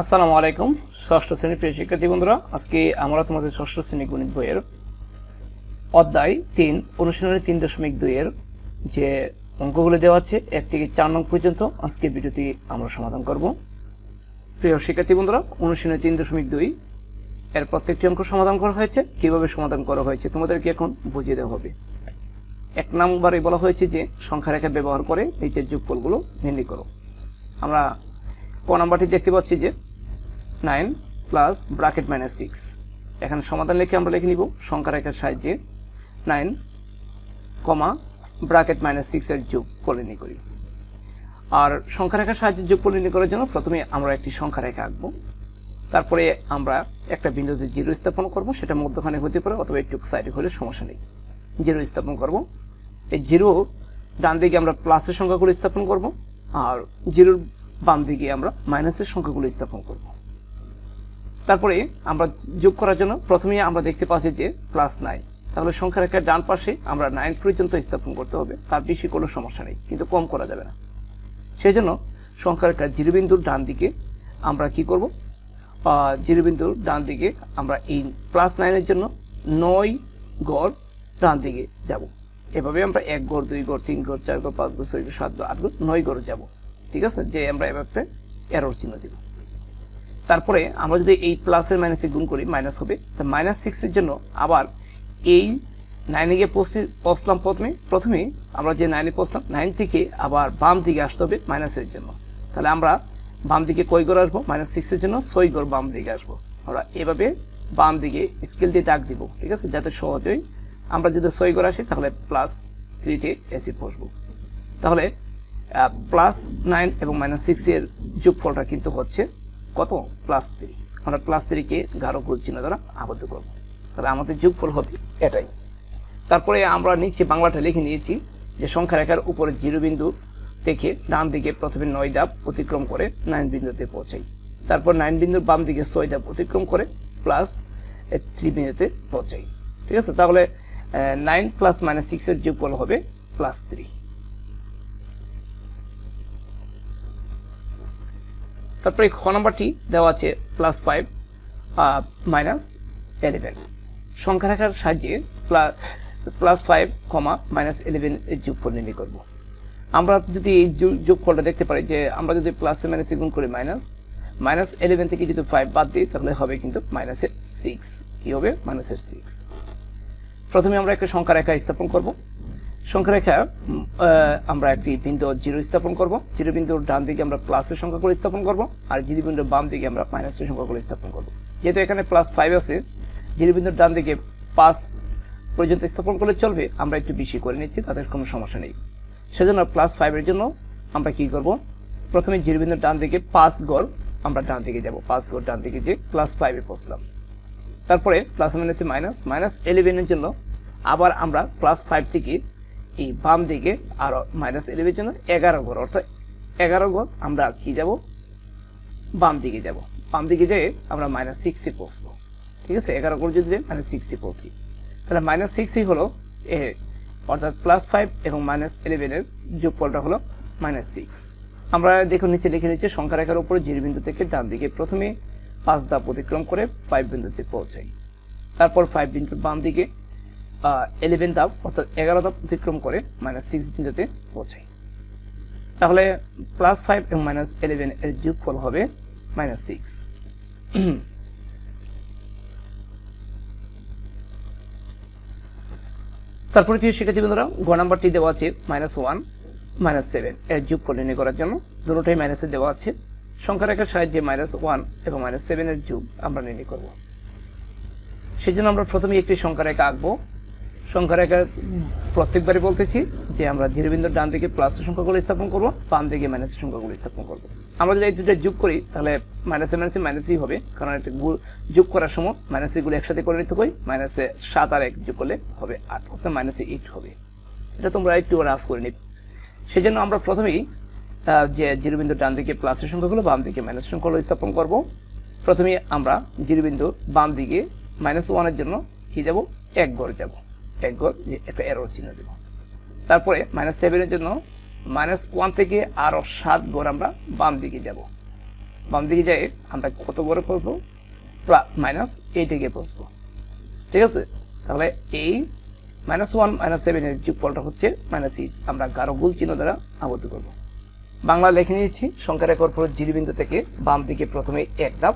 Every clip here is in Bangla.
আসসালামু আলাইকুম, ষষ্ঠ শ্রেণির প্রিয় শিক্ষার্থী বন্ধুরা, আজকে আমরা তোমাদের ষষ্ঠ শ্রেণি গণিত বইয়ের অধ্যায় তিন, অনুশীলনের তিন দশমিক দুইয়ের যে অঙ্কগুলো দেওয়া আছে, এক থেকে চার নং পর্যন্ত আজকে ভিডিওটি আমরা সমাধান করব। প্রিয় শিক্ষার্থী বন্ধুরা, অনুশীলনের তিন দশমিক দুই এর প্রত্যেকটি অঙ্ক সমাধান করা হয়েছে। কীভাবে সমাধান করা হয়েছে তোমাদেরকে এখন বুঝিয়ে দেওয়া হবে। এক নম্বরে বলা হয়েছে যে, সংখ্যা রেখা ব্যবহার করে নিচের যোগফলগুলো নির্ণয় করো। আমরা ক নাম্বারটি দেখতে পাচ্ছি যে nine plus bracket minus six এখানে সমাধান লিখে আমরা লিখে নিব সংখ্যা রেখার সাহায্যে নাইন কমা ব্রাকেট মাইনাস সিক্সের যোগ কলিনি করি। আর সংখ্যা রেখার সাহায্যে যোগ কলিনি করার জন্য প্রথমে আমরা একটি সংখ্যা রেখা আঁকবো। তারপরে আমরা একটা বিন্দুতে জিরো স্থাপন করব, সেটা মধ্যখানে হতে পারে অথবা একটু সাইডে হলে সমস্যা নেই। জিরো স্থাপন করব। এই জিরো ডান দিকে আমরা প্লাসের সংখ্যাগুলো স্থাপন করব, আর জিরোর বাম দিকে আমরা মাইনাসের সংখ্যাগুলো স্থাপন করব। তারপরে আমরা যোগ করার জন্য প্রথমেই আমরা দেখতে পাচ্ছি যে প্লাস নাইন তাহলে সংখ্যা রেখার ডান পাশে আমরা নাইন পর্যন্ত স্থাপন করতে হবে। তার বেশি কোনো সমস্যা নেই কিন্তু কম করা যাবে না। সেই জন্য সংখ্যা রেখার জিরো বিন্দুর ডান দিকে আমরা কি করব? আহ, জিরো বিন্দুর ডান দিকে আমরা এই প্লাস নাইনের জন্য নয় গড় ডান দিকে যাব। এভাবে আমরা এক গড় দুই গড় তিন গড় চার গড় পাঁচ গড় ছয় গড় সাত গড় আট গড় নয় গড় যাব। ঠিক আছে? যে আমরা এভাবে এরর চিহ্ন দিব। তারপরে আমরা যদি এই প্লাসের মাইনাসে গুণ করি মাইনাস হবে, তা মাইনাস সিক্সের জন্য আবার এই নাইনে গিয়ে পৌঁছে, পৌঁছলাম প্রথমে প্রথমে আমরা যে নাইনে পৌঁছলাম নাইন থেকে আবার বাম দিকে আসতে হবে মাইনাসের জন্য। তাহলে আমরা বাম দিকে কয় গড় আসব? মাইনাস সিক্সের জন্য ছয় গড় বাম দিকে আসব। আমরা এভাবে বাম দিকে স্কেল দিয়ে দাগ দিব, ঠিক আছে? যাতে সহজেই আমরা যদি ছয় গড় আসি, তাহলে প্লাস থ্রিতে এসে বসবো। তাহলে প্লাস নাইন এবং মাইনাস সিক্সের যোগফলটা কিন্তু হচ্ছে কত প্লাস থ্রি আমরা প্লাস থ্রিকে গাঢ় গুণ চিহ্ন দ্বারা আবদ্ধ করব। তাহলে আমাদের যোগফল হবে এটাই। তারপরে আমরা নিচে বাংলাটা লিখে নিয়েছি যে সংখ্যা রেখার উপরে জিরো বিন্দু থেকে ডান দিকে প্রথমে নয় ধাপ অতিক্রম করে নাইন বিন্দুতে পৌঁছাই। তারপর নাইন বিন্দুর বাম দিকে ছয় ধাপ অতিক্রম করে প্লাস থ্রি বিন্দুতে পৌঁছাই। ঠিক আছে? তাহলে নাইন প্লাস মাইনাস সিক্সের যোগফল হবে প্লাস থ্রি তারপরে খ নম্বরটি দেওয়া আছে প্লাস ফাইভ মাইনাস এলেভেন সংখ্যা রেখার সাহায্যে plus five comma minus eleven এর যোগফল নির্ণয় করব। আমরা যদি এই যোগ- যোগফলটা দেখতে পারি যে আমরা যদি প্লাসে মাইনাসে গুণ করি মাইনাস মাইনাস এলেভেন থেকে যদি ফাইভ বাদ দিই, তাহলে হবে কিন্তু মাইনাসের সিক্স কী হবে? মাইনাসের সিক্স প্রথমে আমরা একটা সংখ্যা রেখা স্থাপন করব। সংখ্যা রেখা উম, আহ, আমরা একটি বিন্দু জিরো স্থাপন করব। জিরো বিন্দুর ডান দিকে আমরা প্লাসের সংখ্যা করে স্থাপন করব আর জিরো বিন্দুর বাম দিকে আমরা মাইনাসের সংখ্যা করে স্থাপন করব। যেহেতু এখানে প্লাস ফাইভ আছে জিরো বিন্দুর ডান দিকে পাঁচ পর্যন্ত স্থাপন করলে চলবে আমরা একটু বেশি করে নিচ্ছি তাদের কোনো সমস্যা নেই। সেজন্য প্লাস ফাইভের জন্য আমরা কি করব? প্রথমে জিরো বিন্দুর ডান দিকে পাঁচ গড় আমরা ডান দিকে যাব। পাঁচ গড় ডান দিকে যে প্লাস ফাইভে পৌঁছলাম। তারপরে প্লাস মাইনাসে মাইনাস মাইনাস ইলেভেনের জন্য আবার আমরা প্লাস ফাইভ থেকে এই বাম দিকে আরও মাইনাস ইলেভেনের জন্য এগারো ঘর। অর্থাৎ এগারো ঘর আমরা কি যাব বাম দিকে যাব বাম দিকে যেয়ে আমরা মাইনাস সিক্সে পৌঁছবো। ঠিক আছে? এগারো ঘর যদি মাইনাস সিক্সে পৌঁছি। তাহলে মাইনাস সিক্সই হলো এ, অর্থাৎ প্লাস ফাইভ এবং মাইনাস ইলেভেনের যোগফলটা হলো মাইনাস সিক্স আমরা দেখুন নিচে লিখে নিচ্ছে সংখ্যা রেখার উপরে জিরো বিন্দু থেকে ডান দিকে প্রথমে পাঁচ ধাপ অতিক্রম করে ফাইভ বিন্দুতে পৌঁছাই। তারপর ফাইভ বিন্দুর বাম দিকে ইলেভেন ধাপ অর্থাৎ এগারো ধাপ অতিক্রম করে মাইনাস সিক্স বিন্দুতে পৌঁছাই। তাহলে প্লাস ফাইভ এবং মাইনাস ইলেভেন এর যোগফল হবে মাইনাস সিক্স তারপরে প্রিয় শিক্ষার্থী বন্ধুরা গ নাম্বারটি দেওয়া আছে মাইনাস ওয়ান মাইনাস সেভেন এর যোগফল নির্ণয় করার জন্য। দুটোটাই মাইনাসে দেওয়া আছে। সংখ্যা রেখার সাহায্যে মাইনাস ওয়ান এবং মাইনাস সেভেনের যোগ আমরা নির্ণয় করব। সেই জন্য আমরা প্রথমে একটি সংখ্যা রেখা আঁকবো। সংখ্যা রেখা প্রত্যেকবারই বলতেছি যে আমরা জিরো বিন্দুর ডান দিকে প্লাসের সংখ্যাগুলো স্থাপন করব, বাম দিকে মাইনাসের সংখ্যাগুলো স্থাপন করব। আমরা যদি এই দুটো যোগ করি, তাহলে মাইনাসে মাইনাসে মাইনাসই হবে, কারণ গুণ- যোগ করার সময় মাইনাসে গুলো একসাথে করে নিতে করি মাইনাসে সাত আর এক যোগ করলে হবে আট, অর্থাৎ মাইনাসে এইট হবে। এটা তোমরা একটু রাফ করে নিবে। সেই জন্য আমরা প্রথমেই যে জিরো বিন্দু ডান দিকে প্লাসের সংখ্যাগুলো, বাম দিকে মাইনাসের সংখ্যাগুলো স্থাপন করব। প্রথমে আমরা জিরো বিন্দু বাম দিকে মাইনাস ওয়ানের জন্য কি যাব এক ঘর যাব এক যে একটা এরো চিহ্ন দেব। তারপরে মাইনাস সেভেনের জন্য মাইনাস ওয়ান থেকে আরও সাত ঘর আমরা বাম দিকে যাব। বাম দিকে যাই আমরা কত করে পৌঁছবো? প্লাস মাইনাস এইটে গিয়ে পৌঁছবো। ঠিক আছে? তাহলে এই মাইনাস ওয়ান মাইনাস সেভেনের যোগফলটা হচ্ছে মাইনাস এইট আমরা গারো গুল চিহ্ন দ্বারা আবদ্ধ করব। বাংলা লিখে নিয়েছি সংখ্যা রেকর্ড পর জিরো বিন্দু থেকে বাম দিকে প্রথমে এক ধাপ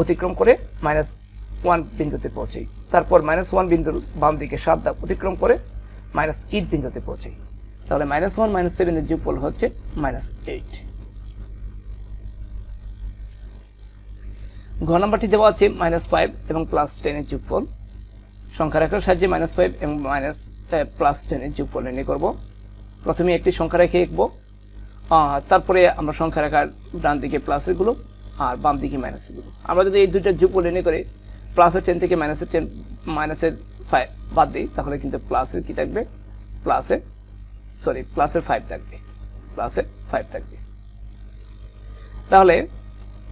অতিক্রম করে মাইনাস ওয়ান বিন্দুতে পৌঁছাই তারপর মাইনাস ওয়ান বিন্দুর বাম দিকে সাত ধাপ অতিক্রম করে মাইনাস এইট বিন্দুতে পৌঁছাই তাহলে মাইনাস ওয়ান মাইনাস সেভেনের যোগফল হচ্ছে মাইনাস এইট ঘ নাম্বারটি দেওয়া আছে মাইনাস ফাইভ এবং প্লাস টেনের যোগফল। সংখ্যা রেখার সাহায্যে মাইনাস ফাইভ এবং মাইনাস প্লাস টেনের যোগফল নির্ণয় করব। প্রথমে একটি সংখ্যা রেখে এঁকবো তারপরে আমরা সংখ্যা রেখার ডান দিকে প্লাসেরগুলো আর বাম দিকে মাইনাসেরগুলো আমরা যদি এই দুইটা যোগফল নির্ণয় করে প্লাসের টেন থেকে মাইনাসের টেন মাইনাসের ফাইভ বাদ দিই, তাহলে কিন্তু প্লাসের কি থাকবে? প্লাসের সরি প্লাসের ফাইভ থাকবে। প্লাসের ফাইভ থাকবে। তাহলে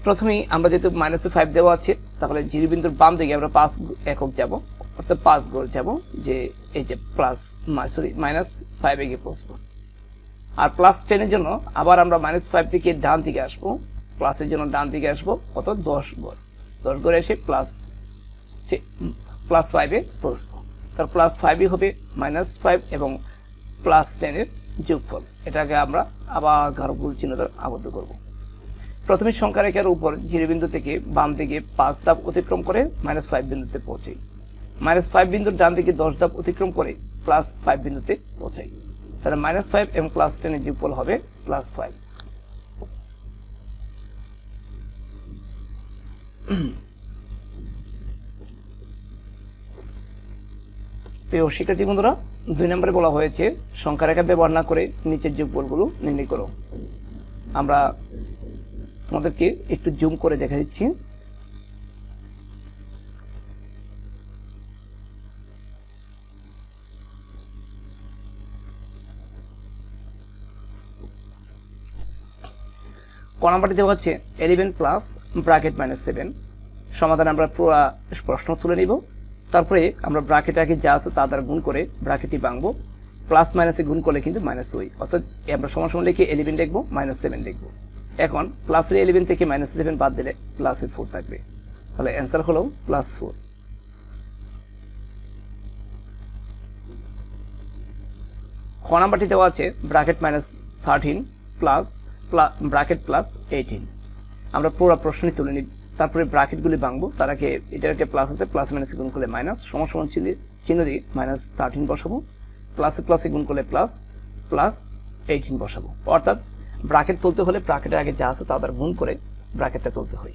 প্রথমেই আমরা যেহেতু মাইনাসে ফাইভ দেওয়া আছে, তাহলে জিরো বিন্দুর বাম দিকে আমরা পাঁচ একক যাব, অর্থাৎ পাঁচ গোল যাব, যে এই যে প্লাস সরি মাইনাস ফাইভে গিয়ে পৌঁছবো। আর প্লাস টেনের জন্য আবার আমরা মাইনাস ফাইভ থেকে ডান দিকে আসব প্লাসের জন্য ডান দিকে আসব, কত? দশ গড় দশ গড়ে এসে প্লাস প্লাস ফাইভে পৌঁছবো তার প্লাস ফাইভই হবে মাইনাস ফাইভ এবং প্লাস টেনের যোগফল। এটাকে আমরা আবার ঘরগুল চিহ্ন দ্বারা আবদ্ধ করব। প্রথমে সংখ্যা রেখার উপর জিরো বিন্দু থেকে বাম দিকে পাঁচ ধাপ অতিক্রম করে মাইনাস ফাইভ বিন্দুতে পৌঁছাই। মাইনাস ফাইভ বিন্দুর ডান দিকে দশ ধাপ অতিক্রম করে প্লাস ফাইভ বিন্দুতে পৌঁছাই। তাহলে মাইনাস ফাইভ এবং প্লাস টেনের যোগফল হবে প্লাস ফাইভ প্রিয় শিক্ষার্থী বন্ধুরা, দুই নম্বরে বলা হয়েছে সংখ্যা রেখা ব্যবহার না করে নিচের যোগফলগুলো নির্ণয় করো। আমরা আমাদেরকে একটু জুম করে দেখা দিচ্ছি। ক নাম্বারটি দেওয়া হচ্ছে eleven plus bracket minus seven সমাধান আমরা পুরো প্রশ্ন তুলে নিব। তারপরে আমরা ব্রাকেট আগে যা আছে তা দ্বারা গুণ করে ব্রাকেটটি ভাঙবো। প্লাস মাইনাসে গুণ করলে কিন্তু মাইনাস ওই অর্থাৎ আমরা সমান সমান লিখে এলিভেন লিখব মাইনাস সেভেন লিখব। এখন প্লাসের ইলেভেন থেকে মাইনাস সেভেন বাদ দিলে প্লাসের ফোর থাকবে। তাহলে অ্যান্সার হলো প্লাস ফোর খ নাম্বারটি দেওয়া আছে bracket minus thirteen plus bracket plus eighteen আমরা পুরো প্রশ্নই তুলে নিই। তারপরে ব্রাকেটগুলি ভাঙবো। তার আগে এটাকে প্লাস আছে প্লাস মাইনাস গুণ করলে মাইনাস সমান সমান চিহ্ন দিয়ে মাইনাস থার্টিন বসাবো। প্লাসে প্লাসে গুণ করলে প্লাস প্লাস এইটিন বসাবো। অর্থাৎ ব্রাকেট তুলতে হলে ব্রাকেটের আগে যা আছে তা গুণ করে ব্রাকেটটা তুলতে হয়।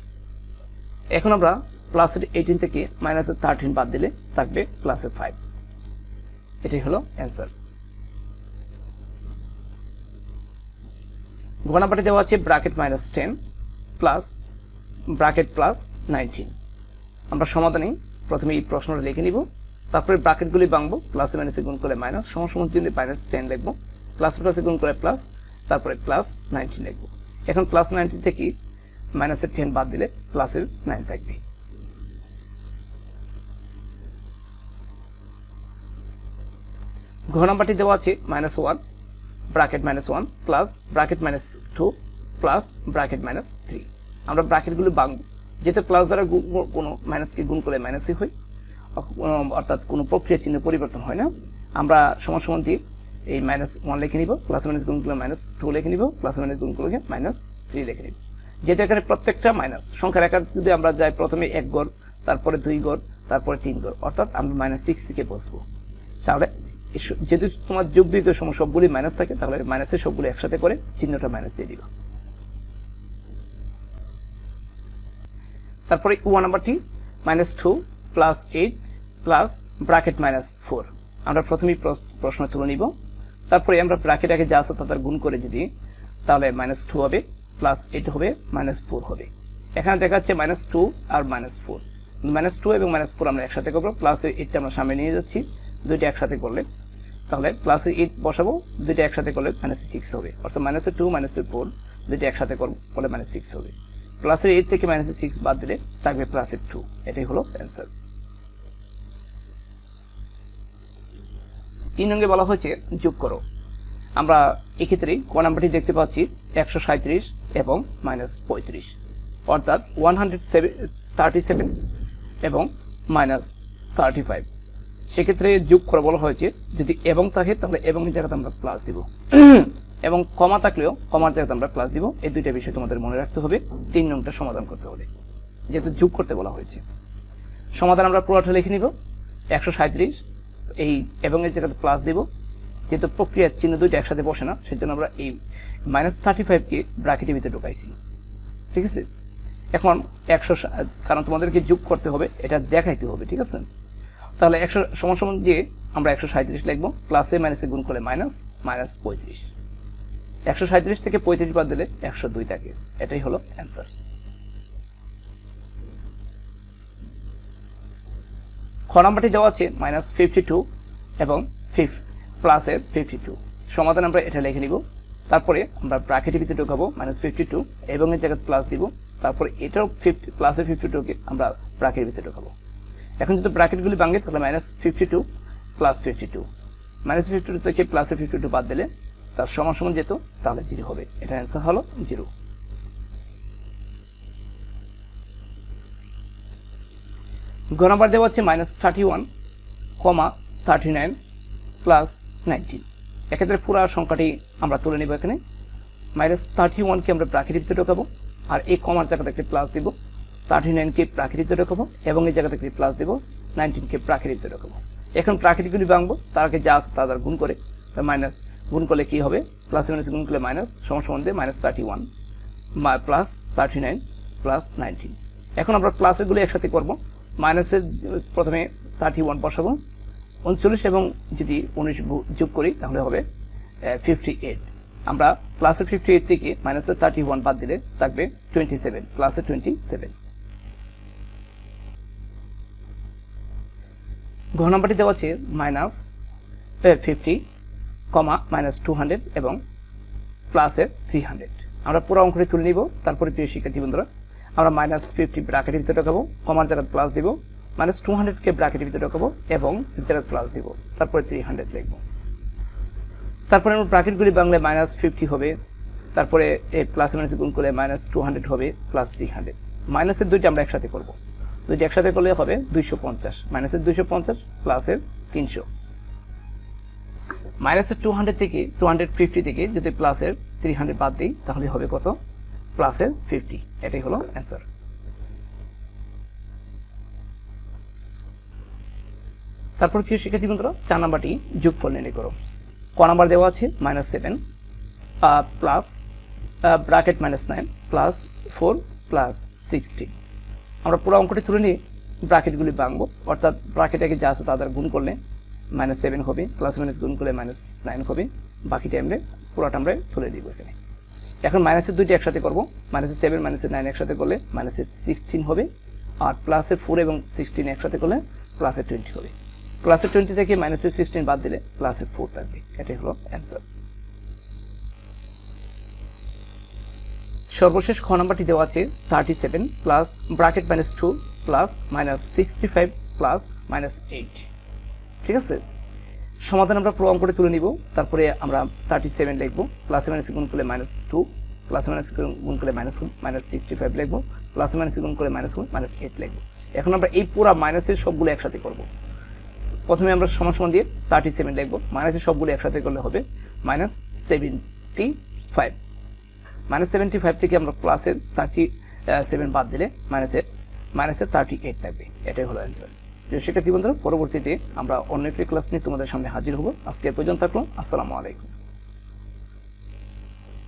এখন আমরা প্লাসের এইটিন থেকে মাইনাসের থার্টিন বাদ দিলে থাকবে প্লাসের ফাইভ এটাই হলো অ্যান্সার ঘনাপাটি দেওয়া আছে bracket minus ten plus bracket plus nineteen. আমরা সমাধানে প্রথমে এই প্রশ্নটা লিখে নিব, তারপরে ব্রাকেটগুলি ভাঙবো প্লাসে মাইনাসে গুণ করে মাইনাস সমসমান চিহ্নে মাইনাস টেন লিখব প্লাস প্লাসে গুণ করে প্লাস তারপরে প্লাস নাইনটিন লিখব। এখন প্লাস নাইনটিন থেকে মাইনাসের টেন বাদ দিলে প্লাসের নাইন থাকবে। ঘ নাম্বারটি দেওয়া আছে minus one bracket minus one plus bracket minus two plus bracket minus three আমরা ব্রাকেটগুলো ভাঙবো। যেহেতু প্লাস দ্বারা কোনো মাইনাসকে গুণ করলে মাইনাসই হয় অর্থাৎ কোনো প্রক্রিয়া চিহ্ন পরিবর্তন হয় না। আমরা সমান সমান দিয়ে এই মাইনাস ওয়ান লিখে নিব প্লাস মাইনাস গুণ করলে মাইনাস টু লিখে নিব প্লাস মাইনাস গুণ করলে মাইনাস থ্রি লিখে নিব। যেহেতু এখানে প্রত্যেকটা মাইনাস সংখ্যার একার যদি আমরা যাই প্রথমে এক গড়, তারপরে দুই গড়, তারপরে তিন গড়, অর্থাৎ আমরা মাইনাস সিক্স থেকে বসবো। তাহলে যেহেতু তোমার যোগ বিয়োগের সময় সবগুলি মাইনাস থাকে, তাহলে মাইনাসের সবগুলো একসাথে করে চিহ্নটা মাইনাস দিয়ে দিবা। তারপরে ওয়ান নাম্বারটি minus two plus eight plus bracket minus four আমরা প্রথমেই প্র- প্রশ্ন তুলে নিব। তারপরে আমরা ব্রাকেট আগে যা আছে তাদের গুণ করে যদি, তাহলে মাইনাস টু হবে প্লাস এইট হবে মাইনাস ফোর হবে। এখানে দেখা যাচ্ছে মাইনাস টু আর মাইনাস ফোর মাইনাস টু এবং মাইনাস ফোর আমরা একসাথে করব প্লাসের এইটটা আমরা সামনে নিয়ে যাচ্ছি, দুইটা একসাথে করলে। তাহলে প্লাসের এইট বসাবো, দুইটা একসাথে করলে মাইনাস সিক্স হবে। অর্থাৎ মাইনাসের টু মাইনাসের ফোর দুইটা একসাথে করব করলে মাইনাস সিক্স হবে। প্লাসের এইট থেকে মাইনাসের সিক্স বাদ দিলে থাকবে প্লাসের টু এটাই হলো অ্যান্সার তিন অঙ্গে বলা হয়েছে, যোগ করো। আমরা এক্ষেত্রে ক নাম্বারটি দেখতে পাচ্ছি, একশো সাঁত্রিশ এবং মাইনাস পঁয়ত্রিশ। অর্থাৎ one hundred seven thirty seven এবং মাইনাস থার্টি ফাইভ সেক্ষেত্রে যোগ করে বলা হয়েছে, যদি এবং থাকে, তাহলে এবং জায়গাতে আমরা প্লাস দিব। এবং কমা থাকলেও কমার জায়গাতে আমরা প্লাস দিব, এই দুইটা বিষয় তোমাদের মনে রাখতে হবে। তিন নংটা সমাধান করতে হবে, যেহেতু যোগ করতে বলা হয়েছে। সমাধান আমরা পুরোটা লিখে নিব, একশো সাঁত্রিশ এই এবং এর জায়গাতে প্লাস দিব, যেহেতু প্রক্রিয়ার চিহ্ন দুইটা একসাথে বসে না সেই জন্য আমরা এই মাইনাস থার্টি ফাইভকে ব্রাকেটের ভিতরে ঢুকাইছি। ঠিক আছে? এখন একশো কারণ তোমাদেরকে যোগ করতে হবে, এটা দেখাইতে হবে, ঠিক আছে? তাহলে একশো সমান সমান দিয়ে আমরা একশো সাঁত্রিশ লিখব প্লাসে মাইনাসে গুণ করলে মাইনাস মাইনাস পঁয়ত্রিশ। একশো সাঁত্রিশ থেকে পঁয়ত্রিশ বাদ দিলে একশো দুই থাকে। এটাই হলো অ্যান্সার খ নাম্বারটি দেওয়া আছে মাইনাস ফিফটি টু এবং ফিফ প্লাসের ফিফটি টু সমাধান আমরা এটা লিখে নিব। তারপরে আমরা ব্র্যাকেটের ভিতরে ঢোকাবো মাইনাস ফিফটি টু এবং এর জায়গায় প্লাস দিব। তারপরে এটাও ফিফটি প্লাসের ফিফটি টুকে আমরা ব্র্যাকেটের ভিতরে ঢোকাবো। এখন যদি ব্র্যাকেটগুলি ভাঙে, তাহলে minus fifty two plus fifty two minus fifty two থেকে প্লাসে ফিফটি টু বাদ দিলে তার সমান সমান যেত, তাহলে জিরো হবে। এটা অ্যান্সার হলো জিরো। গ নাম্বার দেওয়া হচ্ছে minus thirty one comma thirty nine plus nineteen এক্ষেত্রে পুরো সংখ্যাটি আমরা তুলে নেব এখানে। মাইনাস থার্টি ওয়ানকে আমরা প্রাকৃতিক ভিতরে ঢোকাবো আর এই কমার জায়গাতে একটি প্লাস দিব। থার্টি নাইনকে প্রাকৃতিক ভিতরে ঢোকাবো এবং এই জায়গাতে একটি প্লাস দিব। নাইনটিনকে প্রাকৃতিক ভিতরে ঢোকাবো এখন প্রাকৃতিকগুলি ভাঙবো তারকে যা আছে তা গুণ করে মাইনাস গুণ করলে কী হবে? প্লাস মাইনাস গুণ করলে মাইনাস সমান দিয়ে minus thirty one plus thirty nine plus nineteen এখন আমরা প্লাসেরগুলি একসাথে করব। মাইনাসের প্রথমে থার্টি ওয়ান বসাবো। উনচল্লিশ এবং যদি উনিশ যোগ করি, তাহলে হবে ফিফটি এইট আমরা প্লাসের ফিফটি এইট থেকে মাইনাসের থার্টি ওয়ান বাদ দিলে থাকবে টোয়েন্টি সেভেন প্লাসের টোয়েন্টি সেভেন ঘ নম্বরটি দেওয়া আছে minus fifty comma minus two hundred এবং প্লাসের থ্রি হান্ড্রেড। আমরা পুরো অঙ্কটি তুলে নিব। তারপরে প্রিয় শিক্ষার্থী বন্ধুরা, আমরা মাইনাস ফিফটি ব্র্যাকেটের ভিতরে ঢোকাবো, কমার জায়গায় প্লাস দিব, মাইনাস টু হান্ড্রেডকে ব্র্যাকেটের ভিতরে ঢোকাবো এবং জায়গায় প্লাস দিব। তারপরে থ্রি হান্ড্রেড লিখব। তারপরে আমরা ব্র্যাকেটগুলি বাংলায় মাইনাস ফিফটি হবে, তারপরে এই প্লাস মাইনাস গুণ করলে মাইনাস টু হান্ড্রেড হবে, প্লাস থ্রি হান্ড্রেড। মাইনাসের দুইটা আমরা একসাথে করব। দুইটা একসাথে করলে হবে দুইশো পঞ্চাশ। মাইনাসের দুইশো পঞ্চাশ, প্লাসের তিনশো। মাইনাসের টু হান্ড্রেড থেকে টু হান্ড্রেড ফিফটি থেকে যদি প্লাসের থ্রি হান্ড্রেড বাদ দিই, তাহলে হবে কত? প্লাসের ফিফটি এটাই হলো অ্যান্সার তারপর প্রিয় শিক্ষার্থী বন্ধুরা, চার নাম্বারটি যোগফল নির্ণয় করো। ক নাম্বার দেওয়া আছে minus seven plus bracket minus nine plus four plus sixteen আমরা পুরো অঙ্কটি তুলে নিয়ে ব্রাকেটগুলি ভাঙবো, অর্থাৎ ব্রাকেটাকে যা আছে তাদের গুণ করলে মাইনাস সেভেন হবে প্লাস মাইনাস গুণ করলে মাইনাস নাইন হবে বাকিটা আমরা পুরোটা আমরা তুলে দিব এখানে। এখন মাইনাসের দুইটি একসাথে করব মাইনাসের সেভেন মাইনাসের নাইন একসাথে করলে মাইনাসের সিক্সটিন হবে, আর প্লাসের ফোর এবং সিক্সটিন একসাথে করলে প্লাসের টোয়েন্টি হবে। প্লাসের টোয়েন্টি থেকে মাইনাসের সিক্সটিন বাদ দিলে প্লাসের ফোর থাকবে। এটাই হলো অ্যান্সার সর্বশেষ খ নাম্বারটি দেওয়া আছে thirty seven plus bracket minus two plus minus sixty five plus minus eight ঠিক আছে? সমাধান আমরা পুরো অঙ্কটি তুলে নিব, তারপরে আমরা থার্টি সেভেন লিখব প্লাস মাইনাস গুণ করলে মাইনাস টু প্লাস মাইনাস গুণ করলে মাইনাস মাইনাস সিক্সটি ফাইভ লিখব প্লাস মাইনাস গুণ করলে মাইনাস মাইনাস এইট লিখব। এখন আমরা এই পুরো মাইনাসের সবগুলো একসাথে করব। প্রথমে আমরা সমান সমান দিয়ে থার্টি সেভেন লিখব মাইনাসের সবগুলো একসাথে করলে হবে minus seventy five minus seventy five থেকে আমরা প্লাসের থার্টি সেভেন বাদ দিলে মাইনাসের মাইনাসের থার্টি এইট থাকবে, এটাই হলো অ্যান্সার যে শিক্ষার্থী বন্ধুরা, পরবর্তীতে আমরা অন্য একটি ক্লাস নিয়ে তোমাদের সামনে হাজির হব। আজকে পর্যন্ত থাকল। আসসালামু আলাইকুম।